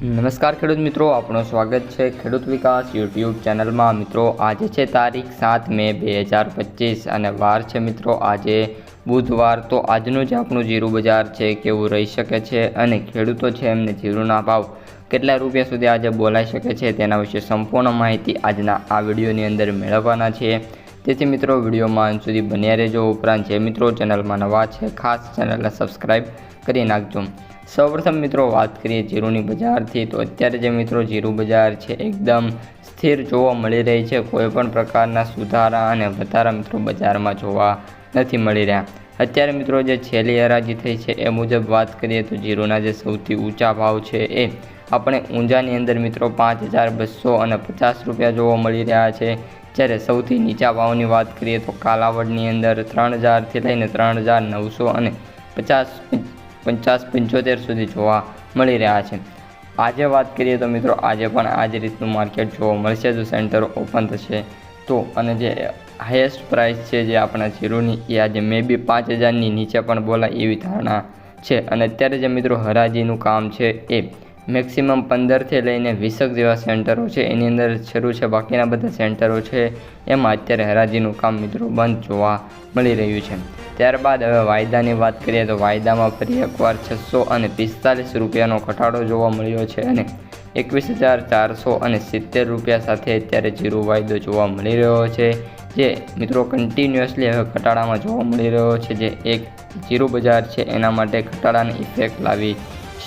નમસ્કાર ખેડૂત મિત્રો આપણું સ્વાગત છે ખેડૂત વિકાસ યુટ્યુબ ચેનલમાં. મિત્રો, આજે છે તારીખ સાત મે બે હજાર પચીસ અને વાર છે મિત્રો આજે બુધવાર. તો આજનું જે આપણું જીરું બજાર છે, કેવું રહી શકે છે અને ખેડૂતો છે એમને જીરુના ભાવ કેટલા રૂપિયા સુધી આજે બોલાઈ શકે છે તેના વિશે સંપૂર્ણ માહિતી આજના આ વિડીયોની અંદર મેળવવાના છે. તેથી મિત્રો, વિડીયોમાં અંત સુધી બન્યા રહેજો. ઉપરાંત જે મિત્રો ચેનલમાં નવા છે, ખાસ ચેનલને સબસ્ક્રાઈબ કરી નાખજો. સૌપ્રથમ મિત્રો વાત કરીએ જીરુની બજારથી, તો અત્યારે જે મિત્રો જીરું બજાર છે, એકદમ સ્થિર જોવા મળી રહી છે. કોઈ પણ પ્રકારના સુધારા અને વધારા મિત્રો બજારમાં જોવા નથી મળી રહ્યા. અત્યારે મિત્રો જે છેલ્લી હરાજી થઈ છે, એ મુજબ વાત કરીએ તો જીરુના જે સૌથી ઊંચા ભાવ છે, એ આપણે ઊંઝાની અંદર મિત્રો પાંચ હજાર બસો અને પચાસ રૂપિયા જોવા મળી રહ્યા છે. જ્યારે સૌથી નીચા ભાવની વાત કરીએ તો કાલાવડની અંદર ત્રણ હજારથી લઈને ત્રણ હજાર નવસો અને પચાસ પચાસ પંચોતેર સુધી જોવા મળી રહ્યા છે. આજે વાત કરીએ તો મિત્રો, આજે પણ આ જ રીતનું માર્કેટ જોવા મળશે. જો સેન્ટર ઓપન થશે તો, અને જે હાઈએસ્ટ પ્રાઇસ છે જે આપણા જીરોની, એ આજે મે બી પાંચ હજારની નીચે પણ બોલાય એવી ધારણા છે. અને અત્યારે જે મિત્રો, હરાજીનું કામ છે એ મેક્સિમમ પંદરથી લઈને વીસક જેવા સેન્ટરો છે. એની અંદર શરૂ છે, બાકીના બધા સેન્ટરો છે. એમાં અત્યારે હરાજીનું કામ મિત્રો બંધ જોવા મળી રહ્યું છે. ત્યારબાદ હવે વાયદાની વાત કરીએ તો વાયદામાં ફરી એકવાર છસો અને પિસ્તાલીસ રૂપિયાનો ઘટાડો જોવા મળ્યો છે અને એકવીસ હજાર ચારસો અને સિત્તેર રૂપિયા સાથે અત્યારે જીરો વાયદો જોવા મળી રહ્યો છે. જે મિત્રો કન્ટિન્યુઅસલી હવે ઘટાડામાં જોવા મળી રહ્યો છે. જે એક જીરો બજાર છે, એના માટે ઘટાડાની ઇફેક્ટ લાવી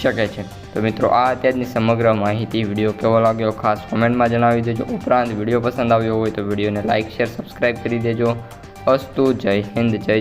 શકે છે. તો મિત્રો, આ અત્યારની સમગ્ર માહિતી, વીડિયો કેવો લાગ્યો, ખાસ કોમેન્ટમાં જણાવી દેજો. ઉપરાંત વીડિયો પસંદ આવ્યો હોય તો વિડીયોને લાઇક શેર સબસ્ક્રાઈબ કરી દેજો. અસ્તુ, જય હિન્દ, જય